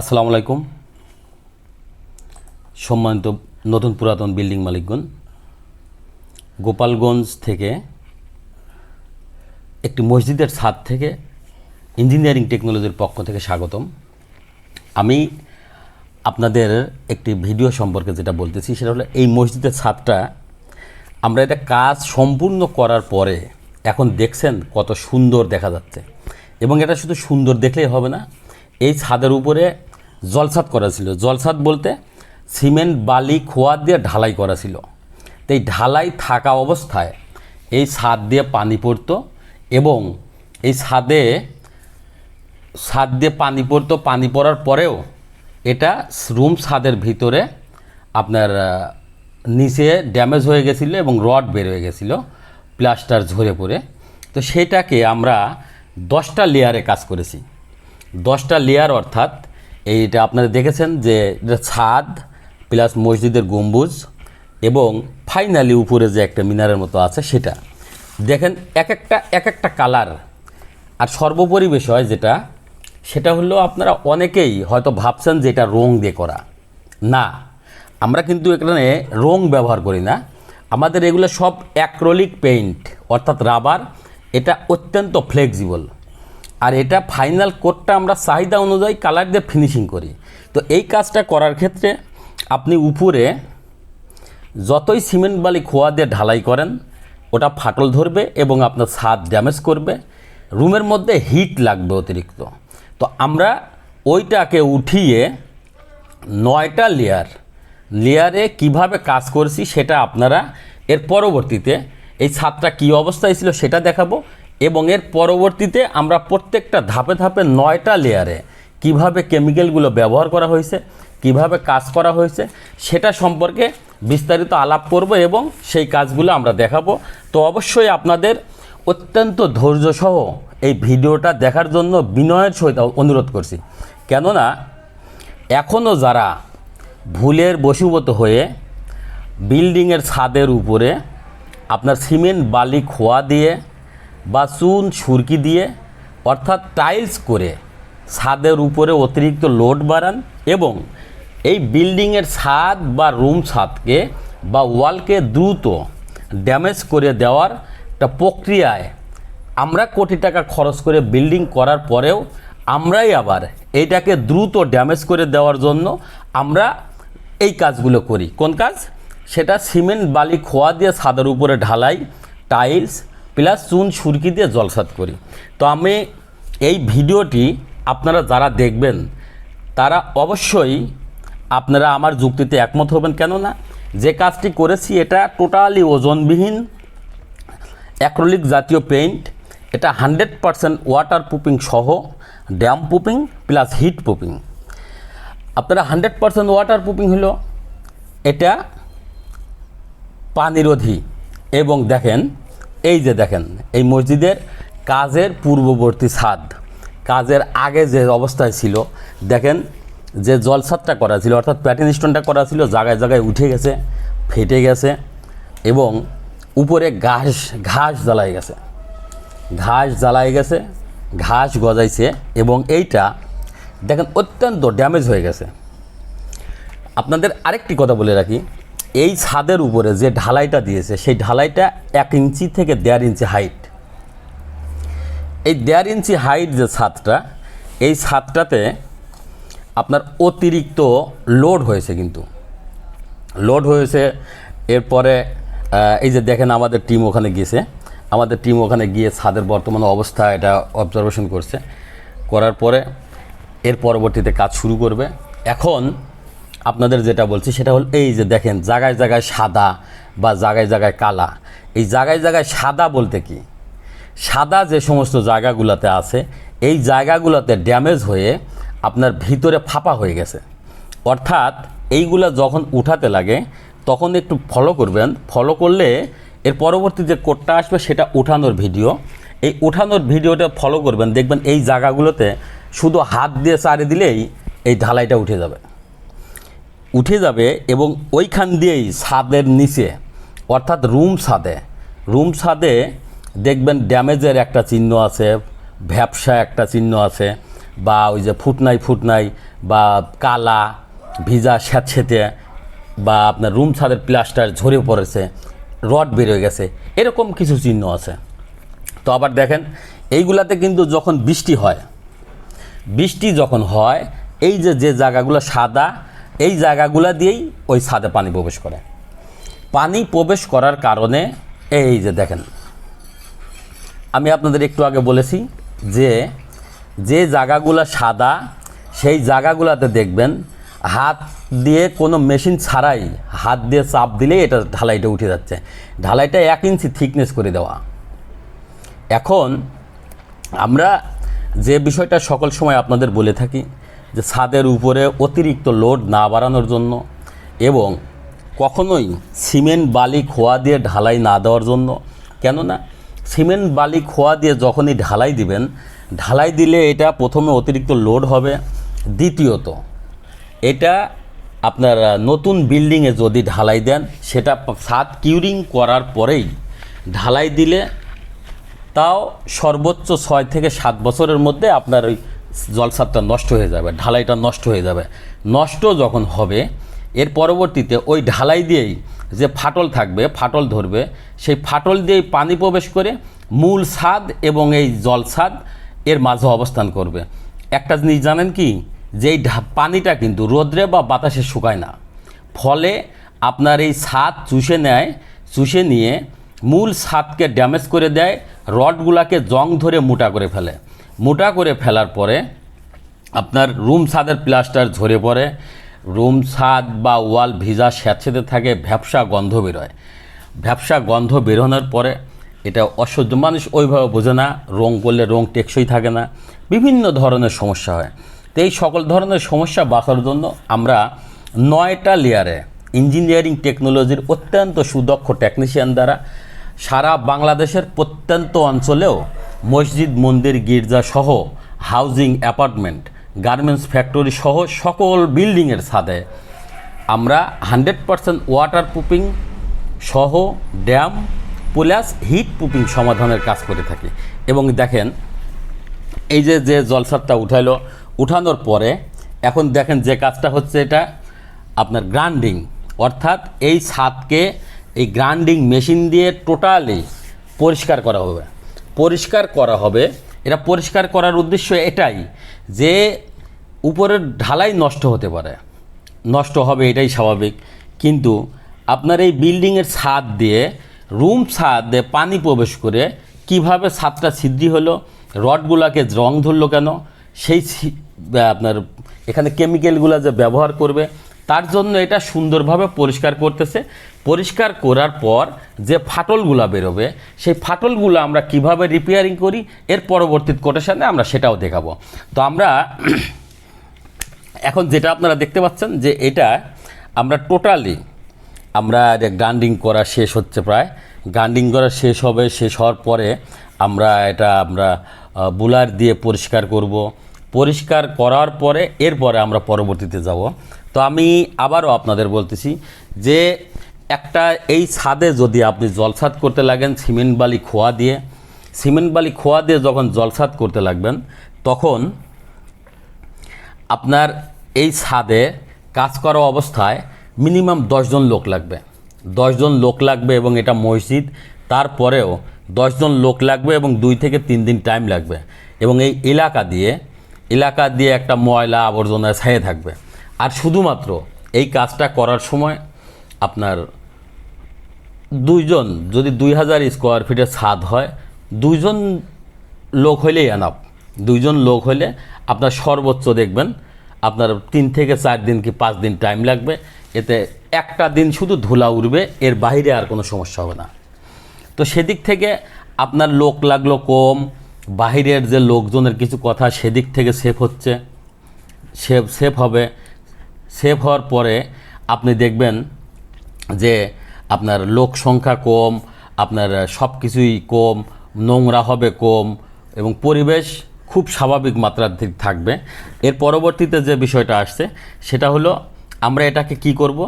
আসসালামু আলাইকুম। সম্মানিত নতুন পুরাতন বিল্ডিং মালিকগণ, গোপালগঞ্জ থেকে একটি মসজিদের ছাদ থেকে ইঞ্জিনিয়ারিং টেকনোলজির পক্ষ থেকে স্বাগতম। আমি আপনাদের একটি ভিডিও সম্পর্কে যেটা বলতেছি, সেটা হলো এই মসজিদের ছাদটা আমরা এটা কাজ সম্পূর্ণ করার পরে এখন দেখছেন কত সুন্দর দেখা যাচ্ছে। এবং এটা শুধু সুন্দর দেখলেই হবে না এই ছাদের উপরে জলছাদ করা ছিল। জলছাদ বলতে সিমেন্ট, বালি, খোয়া দিয়ে ঢালাই করা ছিল। তো এই ঢালাই থাকা অবস্থায় এই ছাদ দিয়ে পানি পড়তো এবং এই ছাদে, ছাদ দিয়ে পানি পড়তো। পানি পড়ার পরেও এটা রুম ছাদের ভিতরে আপনার নিচে ড্যামেজ হয়ে গেছিল এবং রড বের হয়ে গেছিল, প্লাস্টার ঝরে পড়ে। তো সেটাকে আমরা দশটা লেয়ারে কাজ করেছি। দশটা লেয়ার অর্থাৎ এইটা আপনারা দেখেছেন যে ছাদ প্লাস মসজিদের গম্বুজ এবং ফাইনালি উপরে যে একটা মিনারের মতো আছে সেটা। দেখেন এক একটা এক একটা কালার আর সর্বোপরি বিষয় যেটা, সেটা হলো আপনারা অনেকেই হয়তো ভাবছেন যে এটা রং দিয়ে করা। না, আমরা কিন্তু এখানে রং ব্যবহার করি না। আমাদের এগুলো সব অ্যাক্রোলিক পেইন্ট অর্থাৎ রাবার এটা অত্যন্ত ফ্লেক্সিবল আর এটা ফাইনাল কোডটা আমরা চাহিদা অনুযায়ী কালার দিয়ে ফিনিশিং করি। তো এই কাজটা করার ক্ষেত্রে আপনি উপরে যতই সিমেন্ট বালি খোয়া দিয়ে ঢালাই করেন, ওটা ফাটল ধরবে এবং আপনার ছাদ ড্যামেজ করবে। রুমের মধ্যে হিট লাগবে অতিরিক্ত। তো আমরা ওইটাকে উঠিয়ে নয়টা লেয়ার লেয়ারে কীভাবে কাজ করছি সেটা আপনারা এর পরবর্তীতে এই ছাদটা কী অবস্থায় ছিল সেটা দেখাবো। এবং এর পরবর্তীতে আমরা প্রত্যেকটা ধাপে ধাপে নয়টা লেয়ারে কীভাবে কেমিক্যালগুলো ব্যবহার করা হয়েছে, কীভাবে কাজ করা হয়েছে, সেটা সম্পর্কে বিস্তারিত আলাপ করব এবং সেই কাজগুলো আমরা দেখাবো। তো অবশ্যই আপনাদের অত্যন্ত ধৈর্যসহ এই ভিডিওটা দেখার জন্য বিনয়ের সহিত অনুরোধ করছি। কেননা এখনও যারা ভুলের বশীভূত হয়ে বিল্ডিংয়ের ছাদের উপরে আপনার সিমেন্ট বালি খোয়া দিয়ে বা চুন সুরকি দিয়ে, অর্থাৎ টাইলস করে ছাদের উপরে অতিরিক্ত লোড বাড়ান এবং এই বিল্ডিংয়ের ছাদ বা রুম ছাদকে বা ওয়ালকে দ্রুত ড্যামেজ করে দেওয়ার একটা প্রক্রিয়ায় আমরা কোটি টাকা খরচ করে বিল্ডিং করার পরেও আমরাই আবার এইটাকে দ্রুত ড্যামেজ করে দেওয়ার জন্য আমরা এই কাজগুলো করি। কোন কাজ? সেটা সিমেন্ট, বালি, খোয়া দিয়ে ছাদের উপরে ঢালাই, টাইলস প্লাস চুন সুরকি দিয়ে জলসাত করি। তো আমি এই ভিডিওটি আপনারা যারা দেখবেন, তারা অবশ্যই আপনারা আমার যুক্তিতে একমত হবেন। কেননা যে কাজটি করেছি, এটা টোটালি ওজনবিহীন, অ্যাক্রোলিক জাতীয় পেইন্ট। এটা হান্ড্রেড পারসেন্ট ওয়াটার প্রুফিং সহ, damp proofing plus heat proofing. আপনারা হান্ড্রেড পারসেন্ট ওয়াটার প্রুফিং হলো, এটা পানিরোধী। এবং দেখেন এই যে দেখেন, এই মসজিদের কাজের পূর্ববর্তী ছাদ, কাজের আগে যে অবস্থায় ছিল, দেখেন যে জলছাদটা করা ছিল, অর্থাৎ প্যাটিন স্টোনটা করা ছিল, জায়গায় জায়গায় উঠে গেছে, ফেটে গেছে এবং উপরে ঘাস ঘাস জ্বালাই গেছে। ঘাস জ্বালাই গেছে, ঘাস গজাইছে এবং এইটা দেখেন অত্যন্ত ড্যামেজ হয়ে গেছে। আপনাদের আরেকটি কথা বলে রাখি এই ছাদের উপরে যে ঢালাইটা দিয়েছে, সেই ঢালাইটা এক ইঞ্চি থেকে দেড় ইঞ্চি হাইট এই দেড় ইঞ্চি হাইট যে ছাদটা, এই ছাদটাতে আপনার অতিরিক্ত লোড হয়েছে কিন্তু। লোড হয়েছে, এরপরে এই যে দেখেন আমাদের টিম ওখানে গিয়েছে। আমাদের টিম ওখানে গিয়ে ছাদের বর্তমান অবস্থা এটা অবজারভেশন করছে। করার পরে এর পরবর্তীতে কাজ শুরু করবে। এখন আপনাদের যেটা বলছি, সেটা হল এই যে দেখেন, জায়গায় জায়গায় সাদা বা জায়গায় জায়গায় কালা। এই জায়গায় জায়গায় সাদা বলতে কি? সাদা যে সমস্ত জায়গাগুলোতে আছে, এই জায়গাগুলোতে ড্যামেজ হয়ে আপনার ভিতরে ফাঁপা হয়ে গেছে। অর্থাৎ এইগুলা যখন উঠাতে লাগে, তখন একটু ফলো করবেন। ফলো করলে এর পরবর্তী যে কোডটা আসবে, সেটা উঠানোর ভিডিও। এই উঠানোর ভিডিওটা ফলো করবেন, দেখবেন এই জায়গাগুলোতে শুধু হাত দিয়ে চারে দিলেই এই ঢালাইটা উঠে যাবে। উঠে যাবে এবং ওইখান দিয়েই ছাদের নিচে, অর্থাৎ রুম ছাদে রুম ছাদে দেখবেন ড্যামেজের একটা চিহ্ন আছে, ভ্যাবসা একটা চিহ্ন আছে, বা ওই যে ফুটনাই ফুটনাই বা কালা, ভিজা স্যাঁতসেঁতে, বা আপনার রুম ছাদের প্লাস্টার ঝরে পড়েছে, রড বেরোয় গেছে, এরকম কিছু চিহ্ন আছে। তো আবার দেখেন, এইগুলাতে কিন্তু যখন বৃষ্টি হয়, বৃষ্টি যখন হয়, এই যে যে জায়গাগুলো সাদা এই জায়গাগুলো দিয়েই ওই ছাদে পানি প্রবেশ করে। পানি প্রবেশ করার কারণে, এই যে দেখেন, আমি আপনাদের একটু আগে বলেছি যে যে জায়গাগুলো সাদা, সেই জায়গাগুলোতে দেখবেন হাত দিয়ে কোনো মেশিন ছাড়াই হাত দিয়ে চাপ দিলেই এটা ঢালাইটা উঠে যাচ্ছে। ঢালাইটা এক ইঞ্চি থিকনেস করে দেওয়া। এখন আমরা যে বিষয়টা সকল সময় আপনাদের বলে থাকি যে ছাদের উপরে অতিরিক্ত লোড না বাড়ানোর জন্য এবং কখনোই সিমেন্ট বালি খোয়া দিয়ে ঢালাই না দেওয়ার জন্য। কেননা সিমেন্ট বালি খোয়া দিয়ে যখনই ঢালাই দিবেন, ঢালাই দিলে এটা প্রথমে অতিরিক্ত লোড হবে। দ্বিতীয়ত, এটা আপনার নতুন বিল্ডিংয়ে যদি ঢালাই দেন, সেটা ছাদ কিউরিং করার পরেই ঢালাই দিলে তাও সর্বোচ্চ ছয় থেকে সাত বছরের মধ্যে আপনার ওই জলসাদটা নষ্ট হয়ে যাবে, ঢালাইটা নষ্ট হয়ে যাবে। নষ্ট যখন হবে, এর পরবর্তীতে ওই ঢালাই দিয়েই যে ফাটল থাকবে, ফাটল ধরবে, সেই ফাটল দিয়েই পানি প্রবেশ করে মূল ছাদ এবং এই জলসাদ এর মাঝে অবস্থান করবে। একটা জিনিস জানেন কি? যে এই পানিটা কিন্তু রোদ্রে বা বাতাসে শুকায় না। ফলে আপনার এই ছাদ চুষে নেয়, চুষে নিয়ে মূল ছাদকে ড্যামেজ করে দেয়, রডগুলাকে জং ধরে মোটা করে ফেলে। মোটা করে ফেলার পরে আপনার রুম ছাদের প্লাস্টার ঝরে পড়ে, রুম ছাদ বা ওয়াল ভিজা স্যাঁতসেঁতে থাকে ভ্যাপসা গন্ধ বেরোয়। ভ্যাপসা গন্ধ বেরোনোর পরে এটা অসহ্য, মানুষ ওইভাবে বোঝে না, রং করলে রং টেকসই থাকে না, বিভিন্ন ধরনের সমস্যা হয়। তো এই সকল ধরনের সমস্যা বাঁচার জন্য আমরা নয়টা লেয়ারে ইঞ্জিনিয়ারিং টেকনোলজির অত্যন্ত সুদক্ষ টেকনিশিয়ান দ্বারা সারা বাংলাদেশের প্রত্যন্ত অঞ্চলেও মসজিদ, মন্দির, গির্জা সহ হাউজিং, অ্যাপার্টমেন্ট, গার্মেন্টস ফ্যাক্টরি সহ সকল বিল্ডিংয়ের ছাদে। আমরা হান্ড্রেড পারসেন্ট ওয়াটার প্রুফিং সহ ড্যাম প্লাস হিট প্রুফিং সমাধানের কাজ করে থাকি। এবং দেখেন, এই যে যে জলসাদটা উঠাইলো, উঠানোর পরে এখন দেখেন যে কাজটা হচ্ছে এটা, আপনার গ্রান্ডিং অর্থাৎ এই ছাদকে, এই গ্রান্ডিং মেশিন দিয়ে টোটালি পরিষ্কার করা হবে। পরিষ্কার করা হবে। এটা পরিষ্কার করার উদ্দেশ্য এটাই যে উপরের ঢালাই নষ্ট হতে পারে। নষ্ট হবে এটাই স্বাভাবিক। কিন্তু আপনার এই বিল্ডিংয়ের ছাদ দিয়ে রুম ছাদ দিয়ে পানি প্রবেশ করে কীভাবে ছাদটা ছিদ্রি হলো, রডগুলাকে রং ধরলো কেন, সেই আপনার এখানে কেমিক্যালগুলো যে ব্যবহার করবে তার জন্য এটা সুন্দরভাবে পরিষ্কার করতেছে। পরিষ্কার করার পর যে ফাটলগুলা বেরোবে, সেই ফাটলগুলো আমরা কীভাবে রিপেয়ারিং করি, এর পরবর্তী কোটেশনে আমরা সেটাও দেখাবো। তো আমরা এখন যেটা আপনারা দেখতে পাচ্ছেন যে এটা আমরা টোটালি আমরা গ্রাইন্ডিং করা শেষ হচ্ছে প্রায়। গ্রাইন্ডিং করা শেষ হবে, শেষ হওয়ার পরে আমরা এটা আমরা বুলার দিয়ে পরিষ্কার করব। পরিষ্কার করার পরে এরপরে আমরা পরবর্তীতে যাব। তো আমি আবারও আপনাদের বলতেছি যে একটা এই ছাদে যদি আপনি জলসাদ করতে লাগেন, সিমেন্ট বালি খোয়া দিয়ে, সিমেন্ট বালি খোয়া দিয়ে যখন জলসাদ করতে লাগবেন, তখন আপনার এই ছাদে কাজ করা অবস্থায় মিনিমাম দশজন লোক লাগবে। দশজন লোক লাগবে এবং এটা মসজিদ, তারপরেও দশজন লোক লাগবে এবং দুই থেকে তিন দিন টাইম লাগবে। এবং এই এলাকা দিয়ে এলাকা দিয়ে একটা ময়লা আবর্জনা ছায়ে থাকবে। আর শুধুমাত্র এই কাজটা করার সময় আপনার দুইজন, যদি দুই হাজার স্কোয়ার ফিটের ছাদ হয়, দুইজন লোক হইলেই আনাপ দুইজন লোক হলে আপনার সর্বোচ্চ দেখবেন, আপনার তিন থেকে চার দিন কি পাঁচ দিন টাইম লাগবে। এতে একটা দিন শুধু ধুলা উঠবে এর বাইরে আর কোনো সমস্যা হবে না। তো সেদিক থেকে আপনার লোক লাগল কম, বাহিরের যে লোকজনের কিছু কথা সেদিক থেকে সেফ হচ্ছে সেফ সেফ হবে। সেফ হওয়ার পরে আপনি দেখবেন যে আপনার লোক সংখ্যা কম, আপনার সব কিছুই কম, নোংরা হবে কম এবং পরিবেশ খুব স্বাভাবিক মাত্রার দিক থাকবে। এর পরবর্তীতে যে বিষয়টা আসছে, সেটা হলো আমরা এটাকে কি করব?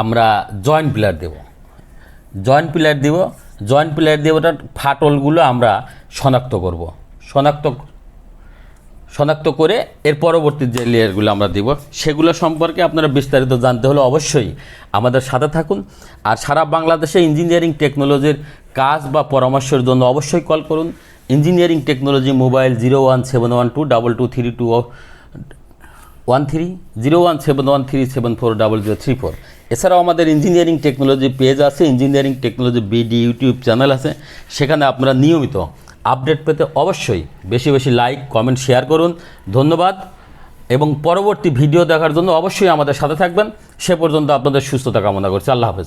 আমরা জয়েন্ট পিলার দেব। জয়েন্ট পিলার দিব জয়েন্ট পিলার দিয়ে ওটার ফাটলগুলো আমরা শনাক্ত করব। শনাক্ত শনাক্ত করে এর পরবর্তী যে লেয়ারগুলো আমরা দিব, সেগুলো সম্পর্কে আপনারা বিস্তারিত জানতে হলে অবশ্যই আমাদের সাথে থাকুন। আর সারা বাংলাদেশে ইঞ্জিনিয়ারিং টেকনোলজির কাজ বা পরামর্শের জন্য অবশ্যই কল করুন। Engineering technology mobile zero one seven one two double two three two one three, zero one seven one three seven four double zero three four. এছাড়াও আমাদের ইঞ্জিনিয়ারিং টেকনোলজি পেজ আছে, engineering technology BD YouTube channel আছে। সেখানে আপনারা নিয়মিত update পেতে অবশ্যই বেশি বেশি লাইক, কমেন্ট, শেয়ার করুন। ধন্যবাদ। এবং পরবর্তী ভিডিও দেখার জন্য অবশ্যই আমাদের সাথে থাকবেন। সে পর্যন্ত আপনাদের সুস্থতা কামনা করছি। আল্লাহ হাফেজ।